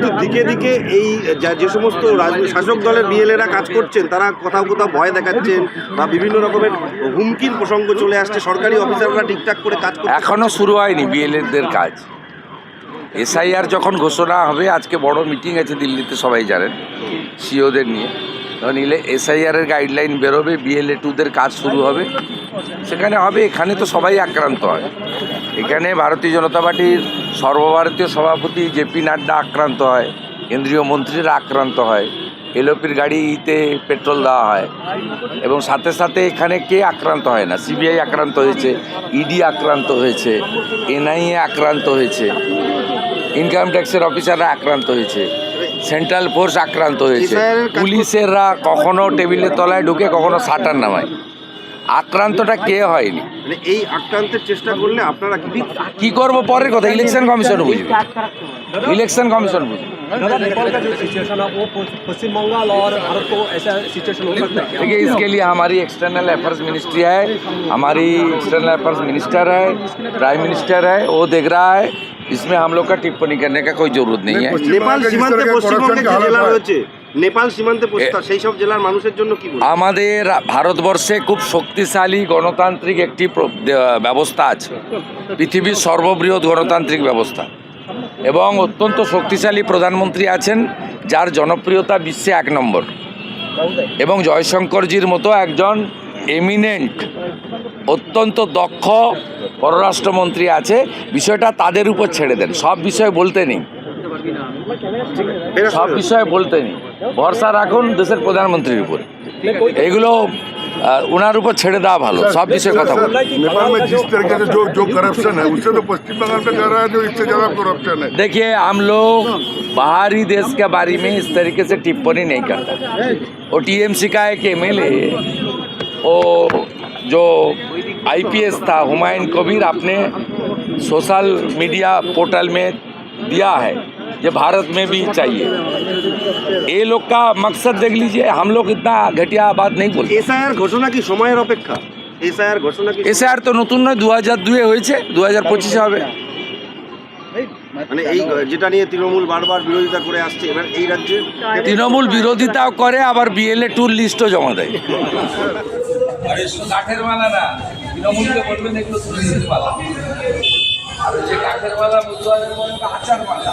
কিন্তু দিকে দিকে এই যা- সমস্ত শাসক দলের বিএলএরা কাজ করছেন, তারা কোথাও কোথাও ভয় দেখাচ্ছেন বা বিভিন্ন রকমের হুমকির প্রসঙ্গ চলে আসছে। সরকারি অফিসাররা ঠিকঠাক করে কাজ করছে। এখনও শুরু হয়নি বিএলএদের কাজ। এসআইআর যখন ঘোষণা হবে, আজকে বড় মিটিং আছে দিল্লিতে, সবাই জানেন সিওদের নিয়ে। ইলে এসআইআরের গাইডলাইন বেরোবে, বিএলএ টুদের কাজ শুরু হবে। সেখানে হবে, এখানে তো সবাই আক্রান্ত হয়। এখানে ভারতীয় জনতা পার্টির সর্বভারতীয় সভাপতি জেপি নাড্ডা আক্রান্ত হয় কেন্দ্রীয় মন্ত্রীরা আক্রান্ত হয় এলওপির গাড়িতে পেট্রোল দেওয়া হয় এবং সাথে সাথে এখানে কে আক্রান্ত হয় না? সিবিআই আক্রান্ত হয়েছে ইডি আক্রান্ত হয়েছে এনআইএ আক্রান্ত হয়েছে ইনকাম ট্যাক্সের অফিসাররা আক্রান্ত হয়েছে সেন্ট্রাল ফোর্স আক্রান্ত হয়েছে পুলিশেররা কখনো টেবিলের তলায় ঢুকে কখনো সাটার নামায়। আক্রান্তটা কে হয়নি মানে এই আক্রান্তের চেষ্টা করলে আপনারা কি কি করব পরের কথা ইলেকশন কমিশন বুঝবে ইলেকশন কমিশন বুঝবে दादा नेपाल का जो सिचुएशन है वो पश्चिम बंगाल और भारत को ऐसा सिचुएशन हो सकता है क्या? देखिए इसके लिए हमारी एक्सटर्नल अफेयर्स मिनिस्ट्री है हमारी एक्सटर्नल अफेयर्स मिनिस्टर है प्राइम मिनिस्टर है वो देख रहा है इसमें हम लोग का टिप्पणी करने का कोई जरूरत नहीं है নেপাল সীমান্তে जिस तरह के পশ্চিমবঙ্গে যে corruption के জেলা हालात রয়েছে নেপাল সীমান্তে পশ্চিম- সেই সব জেলার মানুষের জন্য কি বলবেন? আমাদের ভারতবর্ষে খুব শক্তিশালী গণতান্ত্রিক একটি প্র- দে- ব্যবস্থা আছে পৃথিবীর সর্ববৃহৎ গণতান্ত্রিক ব্যবস্থা এবং অত্যন্ত শক্তিশালী প্রধানমন্ত্রী আছেন যার জনপ্রিয়তা বিশ্বে এক নম্বর এবং জয়শঙ্করজির মতো একজন এমিনেন্ট অত্যন্ত দক্ষ পররাষ্ট্রমন্ত্রী আছে বিষয়টা তাদের উপর ছেড়ে দেন সব বিষয় বলতে নেই বেরাস সব বিষয়ে বলতে নেই ভরসা রাখুন দেশের প্রধানমন্ত্রীর উপর এগুলো আহ, ওনার উপর ছেড়ে দেওয়া ভালো সব বিষয়ে কথা বলুন नेपाल में जिस तरीके से जो जो करप्शन है उससे तो पश्चिम बंगाल में कर रहा है जो इससे ज्यादा करप्शन है देखिए हम लोग बाहरी देश के बारे में इस तरीके से टिप्पणी नहीं करता वो टीएमसी का एक एमएलए वो जो आईपीएस था हुमायूं कबीर अपने सोशल मीडिया पोर्टल में दिया है ये भारत में भी चाहिए ये लोग का मकसद देख लीजिए हम लोग इतना घटिया बात नहीं बोलते এসআইআর ঘোষণা কি সময়ের অপেক্ষা এসআইআর ঘোষণা কি এসে আর তো নতুন নয় দু হাজার দুয়ে হয়েছে দু হাজার পঁচিশে হবে মানে এই যেটা নিয়ে তৃণমূল বারবার বিরোধিতা করে আসছে এবার এই রাজ্যে তৃণমূল বিরোধিতাও করে আবার বিএলএ টুর লিস্টও জমা দেয় আরে শুধু কাঠের মালা না তৃণমূলকে বলবেন এগুলো তুলসীর মালা। আর যে কাঠের মালা বুধবারের বলেন আচার মালা।